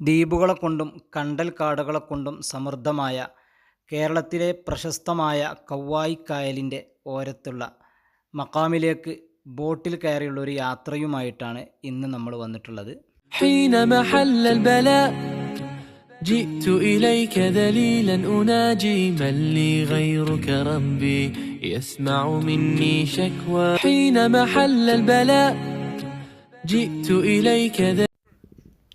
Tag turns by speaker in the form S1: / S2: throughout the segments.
S1: ദ്വീപുകളെ കൊണ്ടും കണ്ടൽ കാടുകളെ കൊണ്ടും സമൃദ്ധമായ കേരളത്തിലെ പ്രശസ്തമായ കവ്വായി കായലിൻ്റെ ഓരത്തുള്ള മക്കാമിലേക്ക് ബോട്ടിൽ കയറിയുള്ള ഒരു യാത്രയുമായിട്ടാണ് ഇന്ന് നമ്മൾ വന്നിട്ടുള്ളത്
S2: حين محل البلاء جئت إليك ذليلا أناجي من لي غيرك ربي يسمع مني شكوى حين محل البلاء جئت إليك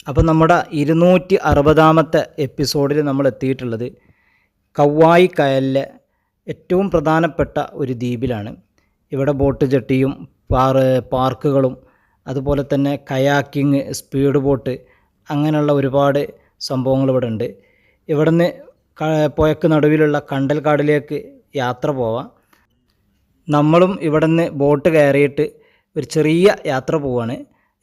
S1: അപ്പോൾ നമ്മുടെ ഇരുന്നൂറ്റി അറുപതാമത്തെ എപ്പിസോഡിൽ നമ്മൾ എത്തിയിട്ടുള്ളത് കവായി കയലിലെ ഏറ്റവും പ്രധാനപ്പെട്ട ഒരു ദ്വീപിലാണ്. ഇവിടെ ബോട്ട് ജെട്ടിയും പാർ പാർക്കുകളും അതുപോലെ തന്നെ കയാക്കിങ് സ്പീഡ് ബോട്ട് അങ്ങനെയുള്ള ഒരുപാട് സംഭവങ്ങൾ ഇവിടെ ഉണ്ട്. ഇവിടുന്ന് പോയക്ക് നടുവിലുള്ള കണ്ടൽക്കാടിലേക്ക് യാത്ര പോവാം. നമ്മളും ഇവിടുന്ന് ബോട്ട് കയറിയിട്ട് ഒരു ചെറിയ യാത്ര പോവാണ്.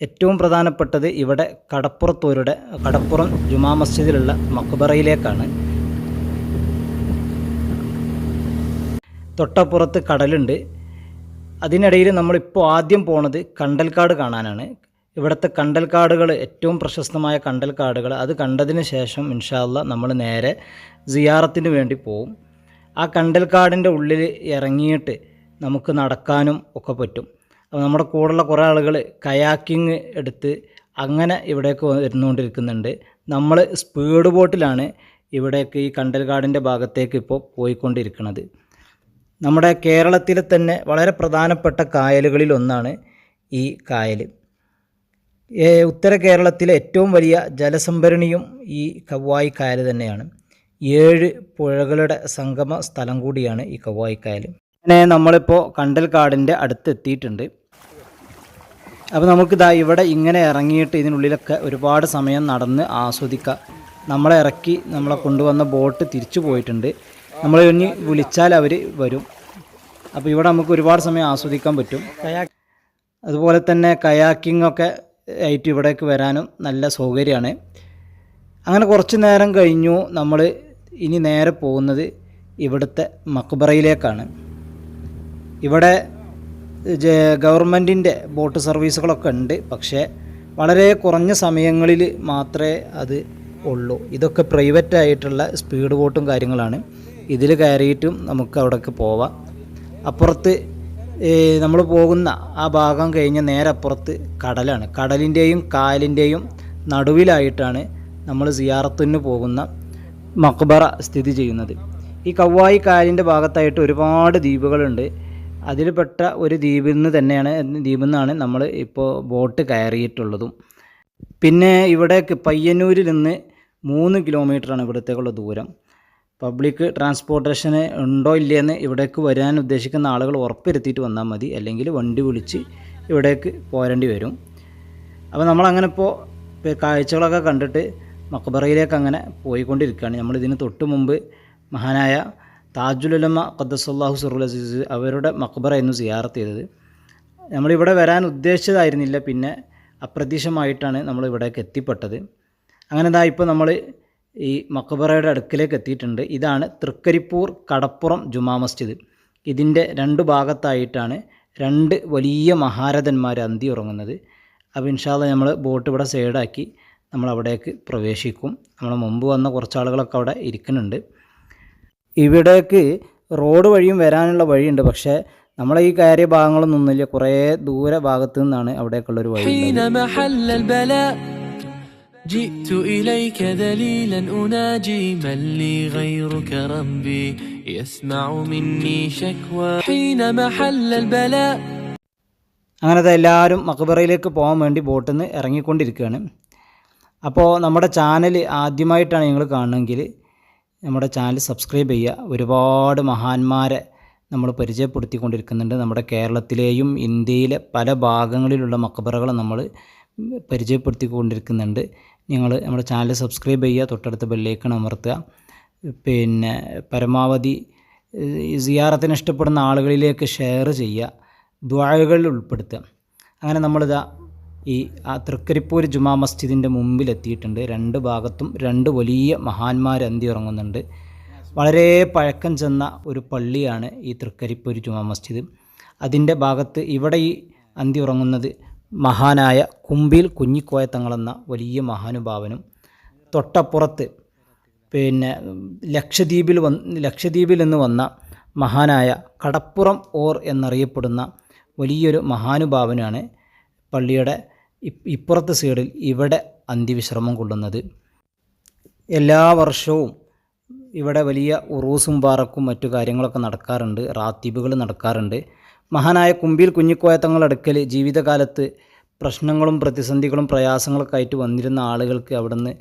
S1: ഏറ്റവും പ്രധാനപ്പെട്ടത് ഇവിടെ കടപ്പുറത്തൂരുടെ കടപ്പുറം ജുമാ മസ്ജിദിലുള്ള മക്ബറയിലേക്കാണ്. തൊട്ടപ്പുറത്ത് കടലുണ്ട്. അതിനിടയിൽ നമ്മളിപ്പോൾ ആദ്യം പോണത് കണ്ടൽക്കാട് കാണാനാണ്. ഇവിടുത്തെ കണ്ടൽക്കാടുകൾ ഏറ്റവും പ്രശസ്തമായ കണ്ടൽക്കാടുകൾ അത് കണ്ടതിന് ശേഷം ഇൻഷാല്ല നമ്മൾ നേരെ സിയാറത്തിന് വേണ്ടി പോവും. ആ കണ്ടൽക്കാടിന്റെ ഉള്ളിൽ ഇറങ്ങിയിട്ട് നമുക്ക് നടക്കാനും ഒക്കെ പറ്റും. നമ്മുടെ കൂടെയുള്ള കുറേ ആളുകൾ കയാക്കിങ് എടുത്ത് അങ്ങനെ ഇവിടേക്ക് വരുന്നുകൊണ്ടിരിക്കുന്നുണ്ട് നമ്മൾ സ്പീഡ് ബോട്ടിലാണ് ഇവിടേക്ക് ഈ കണ്ടൽകാടിന്റെ ഭാഗത്തേക്ക് ഇപ്പോൾ പോയിക്കൊണ്ടിരിക്കുന്നത് നമ്മുടെ കേരളത്തിലെ തന്നെ വളരെ പ്രധാനപ്പെട്ട കായലുകളിൽ ഒന്നാണ് ഈ കായൽ ഉത്തര കേരളത്തിലെ ഏറ്റവും വലിയ ജലസംഭരണിയും ഈ കവ്വായി കായൽ തന്നെയാണ്. ഏഴ് പുഴകളുടെ സംഗമ സ്ഥലം കൂടിയാണ് ഈ കവ്വായി കായൽ അങ്ങനെ നമ്മളിപ്പോൾ കണ്ടൽക്കാടിന്റെ അടുത്ത് എത്തിയിട്ടുണ്ട് അപ്പോൾ നമുക്കിതാ ഇവിടെ ഇങ്ങനെ ഇറങ്ങിയിട്ട് ഇതിനുള്ളിലൊക്കെ ഒരുപാട് സമയം നടന്ന് ആസ്വദിക്കാം. നമ്മളെ ഇറക്കി നമ്മളെ കൊണ്ടുവന്ന ബോട്ട് തിരിച്ചു പോയിട്ടുണ്ട്. നമ്മൾ ഇനി വിളിച്ചാൽ അവർ വരും. അപ്പോൾ ഇവിടെ നമുക്ക് ഒരുപാട് സമയം ആസ്വദിക്കാൻ പറ്റും. അതുപോലെ തന്നെ കയാക്കിംഗ് ഒക്കെ ആയിട്ട് ഇവിടേക്ക് വരാനും നല്ല സൗകര്യമാണ്. അങ്ങനെ കുറച്ച് നേരം കഴിഞ്ഞു. നമ്മൾ ഇനി നേരെ പോകുന്നത് ഇവിടുത്തെ മക്ബറയിലേക്കാണ്. ഇവിടെ ഗവൺമെന്റിന്റെ ബോട്ട് സർവീസുകളൊക്കെ ഉണ്ട്. പക്ഷേ വളരെ കുറഞ്ഞ സമയങ്ങളിൽ മാത്രമേ അത് ഉള്ളൂ. ഇതൊക്കെ പ്രൈവറ്റ് ആയിട്ടുള്ള സ്പീഡ് ബോട്ടും കാര്യങ്ങളാണ്. ഇതിൽ കയറിയിട്ടും നമുക്ക് അവിടേക്ക് പോവാം. അപ്പുറത്ത് നമ്മൾ പോകുന്ന ആ ഭാഗം കഴിഞ്ഞ നേരെ അപ്പുറത്ത് കടലാണ്. കടലിന്റെയും കായലിന്റെയും നടുവിലായിട്ടാണ് നമ്മൾ സിയാറത്തിന് പോകുന്ന മക്ബറ സ്ഥിതി ചെയ്യുന്നത്. ഈ കവ്വായി കായലിന്റെ ഭാഗത്തായിട്ട് ഒരുപാട് ദ്വീപുകളുണ്ട്. അതിൽപ്പെട്ട ഒരു ദ്വീപിൽ നിന്ന് തന്നെയാണ് ദ്വീപിൽ നിന്നാണ് നമ്മൾ ഇപ്പോൾ ബോട്ട് കയറിയിട്ടുള്ളതും. പിന്നെ ഇവിടെ പയ്യന്നൂരിൽ നിന്ന് മൂന്ന് കിലോമീറ്ററാണ് ഇവിടത്തേക്കുള്ള ദൂരം. പബ്ലിക് ട്രാൻസ്പോർട്ടേഷന് ഉണ്ടോ ഇല്ലയെന്ന് ഇവിടേക്ക് വരാൻ ഉദ്ദേശിക്കുന്ന ആളുകൾ ഉറപ്പുവരുത്തിയിട്ട് വന്നാൽ മതി. അല്ലെങ്കിൽ വണ്ടി വിളിച്ച് ഇവിടേക്ക് പോരേണ്ടി വരും. അപ്പോൾ നമ്മളങ്ങനെ ഇപ്പോൾ കാഴ്ചകളൊക്കെ കണ്ടിട്ട് മക്ബറയിലേക്ക് അങ്ങനെ പോയിക്കൊണ്ടിരിക്കുകയാണ്. നമ്മൾ ഇതിന് തൊട്ട് മുമ്പ് മഹാനായ താജുലുലമ ഖദ്ദസല്ലാഹു സുറുൽ അസീസ് അവരുടെ മക്ബറായിരുന്നു സിയാറത്ത് ചെയ്തത്. നമ്മളിവിടെ വരാൻ ഉദ്ദേശിച്ചതായിരുന്നില്ല പിന്നെ അപ്രതീക്ഷമായിട്ടാണ് നമ്മൾ ഇവിടേക്ക് എത്തിപ്പെട്ടത്. അങ്ങനെ ഇതാ ഇപ്പോൾ നമ്മൾ ഈ മക്ബറയുടെ അടുക്കിലേക്ക് എത്തിയിട്ടുണ്ട്. ഇതാണ് തൃക്കരിപ്പൂർ കടപ്പുറം ജുമാ മസ്ജിദ്. ഇതിന്റെ രണ്ട് ഭാഗത്തായിട്ടാണ് രണ്ട് വലിയ മഹാരഥന്മാർ അന്തി ഉറങ്ങുന്നത്. അപ്പോൾ ഇൻഷാല്ല നമ്മൾ ബോട്ട് ഇവിടെ സൈഡാക്കി നമ്മൾ അവിടേക്ക് പ്രവേശിക്കും. നമ്മൾ മുമ്പ് വന്ന കുറച്ച് ആളുകളൊക്കെ അവിടെ ഇരിക്കുന്നുണ്ട്. ഇവിടേക്ക് റോഡ് വഴിയും വരാനുള്ള വഴിയുണ്ട് പക്ഷേ നമ്മളെ ഈ കയറിയ ഭാഗങ്ങളൊന്നുമില്ല കുറേ ദൂര ഭാഗത്തു നിന്നാണ് അവിടേക്കുള്ളൊരു വഴി
S2: حين محل البلاء جئت إليك ذليلا أناجي من لي غيرك ربي يسمع مني شكوى حين محل البلاء
S1: അങ്ങനത്തെ എല്ലാവരും മക്ബറയിലേക്ക് പോകാൻ വേണ്ടി ബോട്ടിൽ നിന്ന് ഇറങ്ങിക്കൊണ്ടിരിക്കുകയാണ് അപ്പോൾ നമ്മുടെ ചാനൽ ആദ്യമായിട്ടാണ് നിങ്ങൾ കാണുന്നതെങ്കിൽ നമ്മുടെ ചാനൽ സബ്സ്ക്രൈബ് ചെയ്യുക. ഒരുപാട് മഹാന്മാരെ നമ്മൾ പരിചയപ്പെടുത്തിക്കൊണ്ടിരിക്കുന്നുണ്ട്. നമ്മുടെ കേരളത്തിലെയും ഇന്ത്യയിലെ പല ഭാഗങ്ങളിലുള്ള മക്കബറകൾ നമ്മൾ പരിചയപ്പെടുത്തിക്കൊണ്ടിരിക്കുന്നുണ്ട്. നിങ്ങൾ നമ്മുടെ ചാനൽ സബ്സ്ക്രൈബ് ചെയ്യുക. തൊട്ടടുത്ത ബെല്ലേക്കൺ അമർത്തുക. പിന്നെ പരമാവധി സിയാറത്തിന് ഇഷ്ടപ്പെടുന്ന ആളുകളിലേക്ക് ഷെയർ ചെയ്യുക. ദ്വാഴകളിൽ ഉൾപ്പെടുത്തുക. അങ്ങനെ നമ്മളിതാ ഈ ആ തൃക്കരിപ്പൂർ ജുമാ മസ്ജിദിന്റെ മുമ്പിലെത്തിയിട്ടുണ്ട്. രണ്ട് ഭാഗത്തും രണ്ട് വലിയ മഹാന്മാർ അന്തി ഉറങ്ങുന്നുണ്ട് വളരെ പഴക്കം ചെന്ന ഒരു പള്ളിയാണ് ഈ തൃക്കരിപ്പൂർ ജുമാ മസ്ജിദ്. അതിന്റെ ഭാഗത്ത് ഇവിടെ ഈ അന്തി ഉറങ്ങുന്നത് മഹാനായ കുമ്പിൽ കുഞ്ഞിക്കോയ തങ്ങളെന്ന വലിയ മഹാനുഭാവനും തൊട്ടപ്പുറത്ത് പിന്നെ ലക്ഷദ്വീപിൽ വന്ന് ലക്ഷദ്വീപിൽ നിന്ന് വന്ന മഹാനായ കടപ്പുറം ഓർ എന്നറിയപ്പെടുന്ന വലിയൊരു മഹാനുഭാവനാണ് പള്ളിയുടെ ഇപ്പുറത്തെ സൈഡിൽ ഇവിടെ അന്തിവിശ്രമം കൊള്ളുന്നത്. എല്ലാ വർഷവും ഇവിടെ വലിയ ഉറൂസും പാറക്കും മറ്റു കാര്യങ്ങളൊക്കെ നടക്കാറുണ്ട്. റാത്തീബുകൾ നടക്കാറുണ്ട്. മഹാനായ കുമ്പിൽ കുഞ്ഞിക്കോയത്തങ്ങൾ അടുക്കൽ ജീവിതകാലത്ത് പ്രശ്നങ്ങളും പ്രതിസന്ധികളും പ്രയാസങ്ങളൊക്കെ ആയിട്ട് വന്നിരുന്ന ആളുകൾക്ക് അവിടുന്ന്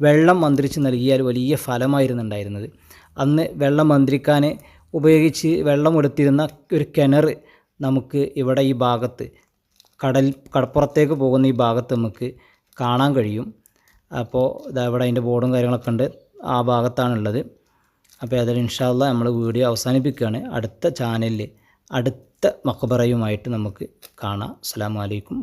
S1: വെള്ളം മന്ത്രിച്ച് നൽകിയാൽ വലിയ ഫലമായിരുന്നുണ്ടായിരുന്നത്. അന്ന് വെള്ളം മന്ത്രിക്കാൻ ഉപയോഗിച്ച് വെള്ളം എടുത്തിരുന്ന ഒരു കിണർ നമുക്ക് ഇവിടെ ഈ ഭാഗത്ത് കടൽ കടപ്പുറത്തേക്ക് പോകുന്ന ഈ ഭാഗത്ത് നമുക്ക് കാണാൻ കഴിയും. അപ്പോൾ ഇതാ ഇവിടെ അതിന്റെ ബോർഡും കാര്യങ്ങളൊക്കെ ഉണ്ട്. ആ ഭാഗത്താണുള്ളത്. അപ്പോൾ അതിൽ ഇൻഷാല്ല നമ്മൾ വീഡിയോ അവസാനിപ്പിക്കുകയാണ്. അടുത്ത ചാനലിൽ അടുത്ത മക്കബറയുമായിട്ട് നമുക്ക് കാണാം. അസ്സാം വലൈക്കും